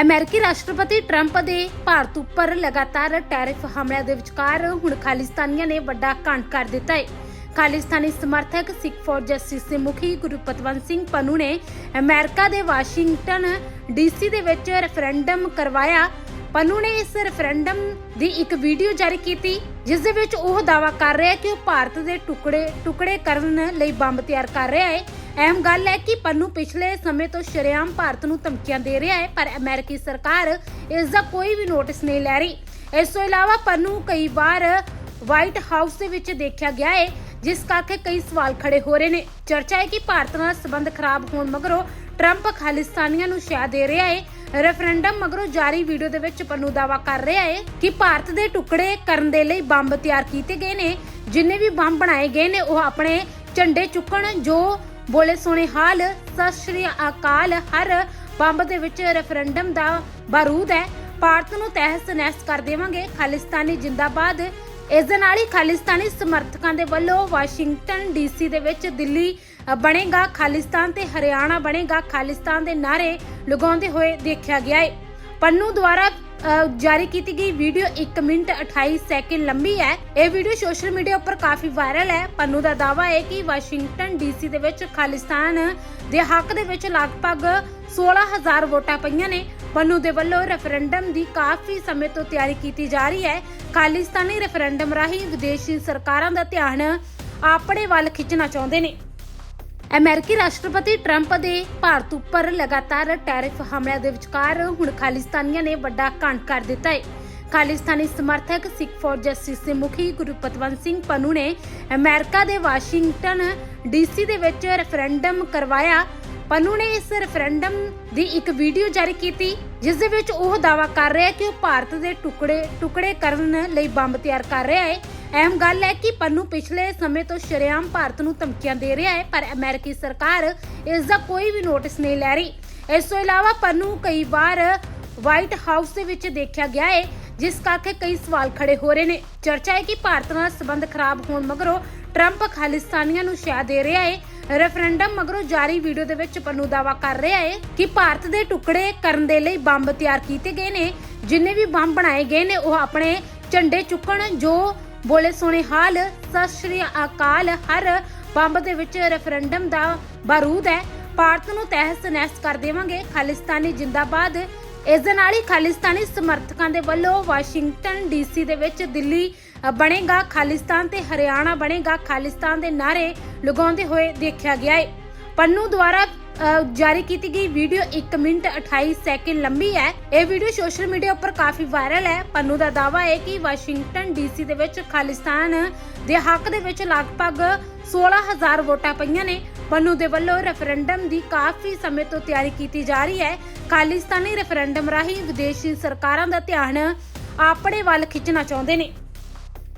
ਅਮਰੀਕੀ ਰਾਸ਼ਟਰਪਤੀ ਟਰੰਪ ਦੇ ਭਾਰਤ ਉੱਪਰ ਲਗਾਤਾਰ ਟੈਰਿਫ ਹਮਲਿਆਂ ਦੇ ਵਿਚਕਾਰ ਹੁਣ ਖਾਲਿਸਤਾਨੀਆਂ ਨੇ ਵੱਡਾ ਕਾਂਡ ਕਰ ਦਿੱਤਾ ਹੈ। ਖਾਲਿਸਤਾਨੀ ਸਮਰਥਕ ਸਿੱਖ ਫੋਰ ਜਸਟਿਸ ਦੇ ਮੁਖੀ ਗੁਰਪਤਵੰਤ ਸਿੰਘ ਪੰਨੂ ਨੇ ਅਮਰੀਕਾ ਦੇ ਵਾਸ਼ਿੰਗਟਨ ਡੀਸੀ ਦੇ ਵਿੱਚ ਰੈਫਰੈਂਡਮ ਕਰਵਾਇਆ। ਪੰਨੂ ਨੇ ਇਸ ਰੈਫਰੈਂਡਮ ਦੀ ਇੱਕ ਵੀਡੀਓ ਜਾਰੀ ਕੀਤੀ, ਜਿਸ ਦੇ ਵਿੱਚ ਉਹ ਦਾਅਵਾ ਕਰ ਰਿਹਾ ਹੈ ਕਿ ਉਹ ਭਾਰਤ ਦੇ ਟੁਕੜੇ ਟੁਕੜੇ ਕਰਨ ਲਈ ਬੰਬ ਤਿਆਰ ਕਰ ਰਿਹਾ ਹੈ। ਅਹਿਮ ਗੱਲ ਹੈ ਕਿ ਪੰਨੂ ਪਿਛਲੇ ਸਮੇਂ ਤੋਂ ਸ਼ਰੇਆਮ ਭਾਰਤ ਨੂੰ ਧਮਕੀਆਂ ਦੇ ਰਿਹਾ ਹੈ, ਪਰ ਅਮਰੀਕੀ ਸਰਕਾਰ ਇਸ ਦਾ ਕੋਈ ਵੀ ਨੋਟਿਸ ਨਹੀਂ ਲੈ ਰਹੀ। ਇਸ ਤੋਂ ਇਲਾਵਾ ਪੰਨੂ ਕਈ ਵਾਰ ਵਾਈਟ ਹਾਊਸ ਦੇ ਵਿੱਚ ਦੇਖਿਆ ਗਿਆ ਹੈ, ਜਿਸ ਕਰਕੇ ਕਈ ਸਵਾਲ ਖੜੇ ਹੋ ਰਹੇ ਨੇ। ਚਰਚਾ ਹੈ ਕਿ ਭਾਰਤ ਨਾਲ ਸੰਬੰਧ ਖਰਾਬ ਹੋਣ ਮਗਰੋਂ ਟਰੰਪ ਖਾਲਿਸਤਾਨੀਆਂ ਨੂੰ ਸ਼ਾਇ ਦੇ ਰਿਹਾ ਹੈ। ਰੈਫਰੈਂਡਮ ਮਗਰੋਂ ਜਾਰੀ ਵੀਡੀਓ ਦੇ ਵਿੱਚ ਪੰਨੂ ਦਾਵਾ ਕਰ ਰਿਹਾ ਹੈ ਕਿ ਭਾਰਤ ਦੇ ਟੁਕੜੇ ਕਰਨ ਦੇ ਲਈ ਬੰਬ ਤਿਆਰ ਕੀਤੇ ਗਏ ਨੇ। ਜਿੰਨੇ ਵੀ ਬੰਬ ਬਣਾਏ ਗਏ ਨੇ, ਉਹ ਆਪਣੇ ਝੰਡੇ ਚੁੱਕਣ ਜੋ ਬੋਲੇ ਸੋਨੇ ਹਾਲ, ਸਤਿ ਸ਼੍ਰੀ ਅਕਾਲ, ਹਰ ਬੰਬ ਦੇ ਵਿੱਚ ਰੈਫਰੈਂਡਮ ਦਾ ਬਾਰੂਦ ਹੈ। ਭਾਰਤ ਨੂੰ ਤਹਿਸ ਨਹਿਸ ਕਰ ਦੇਵਾਂਗੇ ਖਾਲਿਸਤਾਨੀ ਜਿੰਦਾਬਾਦ। ਇਸ ਦੇ ਨਾਲ ਹੀ ਖਾਲਿਸਤਾਨੀ ਸਮਰਥਕਾਂ ਦੇ ਵੱਲੋਂ ਵਾਸ਼ਿੰਗਟਨ ਡੀਸੀ ਦੇ ਵਿੱਚ ਦਿੱਲੀ ਬਣੇਗਾ ਖਾਲਿਸਤਾਨ ਤੇ ਹਰਿਆਣਾ ਬਣੇਗਾ ਖਾਲਿਸਤਾਨ ਦੇ ਨਾਰੇ ਲਗਾਉਂਦੇ ਹੋਏ ਦੇਖਿਆ ਗਿਆ ਹੈ ਪੰਨੂ ਦੁਆਰਾ ਜਾਰੀ ਕੀਤੀ ਗਈ ਵੀਡੀਓ 1 ਮਿੰਟ 28 ਸੈਕਿੰਡ ਲੰਬੀ ਹੈ। ਇਹ ਵੀਡੀਓ ਸੋਸ਼ਲ ਮੀਡੀਆ ਉੱਪਰ ਕਾਫੀ ਵਾਇਰਲ ਹੈ। ਪੰਨੂ ਦਾ ਦਾਅਵਾ ਹੈ ਕਿ ਵਾਸ਼ਿੰਗਟਨ ਡੀਸੀ ਦੇ ਵਿੱਚ ਖਾਲਿਸਤਾਨ ਦੇ ਹੱਕ ਦੇ ਵਿੱਚ ਲਗਭਗ 16000 ਵੋਟਾਂ ਪਈਆਂ ਨੇ। ਪੰਨੂ ਦੇ ਵੱਲੋਂ ਰੈਫਰੈਂਡਮ ਦੀ ਕਾਫੀ ਸਮੇਂ ਤੋਂ ਤਿਆਰੀ ਕੀਤੀ ਜਾ ਰਹੀ ਹੈ। ਖਾਲਿਸਤਾਨੀ ਰੈਫਰੈਂਡਮ ਰਾਹੀਂ ਵਿਦੇਸ਼ੀ ਸਰਕਾਰਾਂ ਦਾ ਧਿਆਨ ਆਪਣੇ ਵੱਲ ਖਿੱਚਣਾ ਚਾਹੁੰਦੇ ਨੇ। ਅਮਰੀਕੀ ਰਾਸ਼ਟਰਪਤੀ ਟਰੰਪ ਦੇ ਭਾਰਤ ਉੱਪਰ ਲਗਾਤਾਰ ਟੈਰਿਫ ਹਮਲਿਆਂ ਦੇ ਵਿਚਕਾਰ ਹੁਣ ਖਾਲਿਸਤਾਨੀਆਂ ਨੇ ਵੱਡਾ ਕਾਂਡ ਕਰ ਦਿੱਤਾ ਹੈ। ਖਾਲਿਸਤਾਨੀ ਸਮਰਥਕ ਸਿੱਖ ਫੋਰ ਜਸਟਿਸ ਦੇ ਮੁਖੀ ਗੁਰਪਤਵੰਤ ਸਿੰਘ ਪੰਨੂ ਨੇ ਅਮਰੀਕਾ ਦੇ ਵਾਸ਼ਿੰਗਟਨ ਡੀਸੀ ਦੇ ਵਿੱਚ ਰੈਫਰੈਂਡਮ ਕਰਵਾਇਆ। ਪੰਨੂ ਨੇ ਇਸ ਰੈਫਰੈਂਡਮ ਦੀ ਇੱਕ ਵੀਡੀਓ ਜਾਰੀ ਕੀਤੀ, ਜਿਸ ਦੇ ਵਿੱਚ ਉਹ ਦਾਅਵਾ ਕਰ ਰਿਹਾ ਹੈ ਕਿ ਉਹ ਭਾਰਤ ਦੇ ਟੁਕੜੇ ਟੁਕੜੇ ਕਰਨ ਲਈ ਬੰਬ ਤਿਆਰ ਕਰ ਰਿਹਾ ਹੈ। ਅਹਿਮ ਗੱਲ ਹੈ ਕਿ ਪੰਨੂ ਪਿਛਲੇ ਸਮੇਂ ਤੋਂ ਸ਼ਰੇਆਮ ਭਾਰਤ ਨੂੰ ਧਮਕੀਆਂ ਦੇ ਰਿਹਾ ਹੈ, ਪਰ ਅਮਰੀਕੀ ਸਰਕਾਰ ਇਸ ਦਾ ਕੋਈ ਵੀ ਨੋਟਿਸ ਨਹੀਂ ਲੈ ਰਹੀ। ਇਸ ਤੋਂ ਇਲਾਵਾ ਪੰਨੂ ਕਈ ਵਾਰ ਵਾਈਟ ਹਾਊਸ ਦੇ ਵਿੱਚ ਦੇਖਿਆ ਗਿਆ ਹੈ, ਜਿਸ ਕਰਕੇ ਕਈ ਸਵਾਲ ਖੜੇ ਹੋ ਰਹੇ ਨੇ। ਚਰਚਾ ਹੈ ਕਿ ਭਾਰਤ ਨਾਲ ਸੰਬੰਧ ਖਰਾਬ ਹੋਣ ਮਗਰੋਂ ਟਰੰਪ ਖਾਲਿਸਤਾਨੀਆਂ ਨੂੰ ਸ਼ਾਹ ਦੇ ਰਿਹਾ ਹੈ। ਰੈਫਰੈਂਡਮ ਮਗਰੋਂ ਜਾਰੀ ਵੀਡੀਓ ਦੇ ਵਿੱਚ ਪੰਨੂ ਦਾਵਾ ਕਰ ਰਿਹਾ ਹੈ ਕਿ ਭਾਰਤ ਦੇ ਟੁਕੜੇ ਕਰਨ ਦੇ ਲਈ ਬੰਬ ਤਿਆਰ ਕੀਤੇ ਗਏ ਨੇ। ਜਿੰਨੇ ਵੀ ਬੰਬ ਬਣਾਏ ਗਏ ਨੇ, ਉਹ ਆਪਣੇ ਝੰਡੇ ਚੁੱਕਣ ਜੋ ਬੋਲੇ ਸੋਨੇ ਹਾਲ, ਸਤਿ ਸ਼੍ਰੀ ਅਕਾਲ, ਹਰ ਬੰਬ ਦੇ ਵਿੱਚ ਰੈਫਰੈਂਡਮ ਦਾ ਬਾਰੂਦ ਹੈ। ਭਾਰਤ ਨੂੰ ਤਹਿਸ ਨਹਿਸ ਕਰ ਦੇਵਾਂਗੇ ਖਾਲਿਸਤਾਨੀ ਜਿੰਦਾਬਾਦ। ਇਸ ਦੇ ਨਾਲ ਹੀ ਖਾਲਿਸਤਾਨੀ ਸਮਰਥਕਾਂ ਦੇ ਵੱਲੋਂ ਵਾਸ਼ਿੰਗਟਨ ਡੀਸੀ ਦੇ ਵਿੱਚ ਦਿੱਲੀ ਬਣੇਗਾ ਖਾਲਿਸਤਾਨ ਤੇ ਹਰਿਆਣਾ ਬਣੇਗਾ ਖਾਲਿਸਤਾਨ ਦੇ ਨਾਰੇ ਲਗਾਉਂਦੇ ਹੋਏ ਦੇਖਿਆ ਗਿਆ ਹੈ ਪੰਨੂ ਦੁਆਰਾ ਜਾਰੀ ਕੀਤੀ ਗਈ ਵੀਡੀਓ 1 ਮਿੰਟ 28 ਸੈਕਿੰਡ ਲੰਬੀ ਹੈ। ਇਹ ਵੀਡੀਓ ਸੋਸ਼ਲ ਮੀਡੀਆ ਉੱਪਰ ਕਾਫੀ ਵਾਇਰਲ ਹੈ। ਪੰਨੂ ਦਾ ਦਾਅਵਾ ਹੈ ਕਿ ਵਾਸ਼ਿੰਗਟਨ ਡੀਸੀ ਦੇ ਵਿੱਚ ਖਾਲਿਸਤਾਨ ਦੇ ਹੱਕ ਦੇ ਵਿੱਚ ਲਗਭਗ 16000 ਵੋਟਾਂ ਪਈਆਂ ਨੇ। ਪੰਨੂ ਦੇ ਵੱਲੋਂ ਰੈਫਰੈਂਡਮ ਦੀ ਕਾਫੀ ਸਮੇਂ ਤੋਂ ਤਿਆਰੀ ਕੀਤੀ ਜਾ ਰਹੀ ਹੈ। ਖਾਲਿਸਤਾਨੀ ਰੈਫਰੈਂਡਮ ਰਾਹੀਂ ਵਿਦੇਸ਼ੀ ਸਰਕਾਰਾਂ ਦਾ ਧਿਆਨ ਆਪਣੇ ਵੱਲ ਖਿੱਚਣਾ ਚਾਹੁੰਦੇ ਨੇ।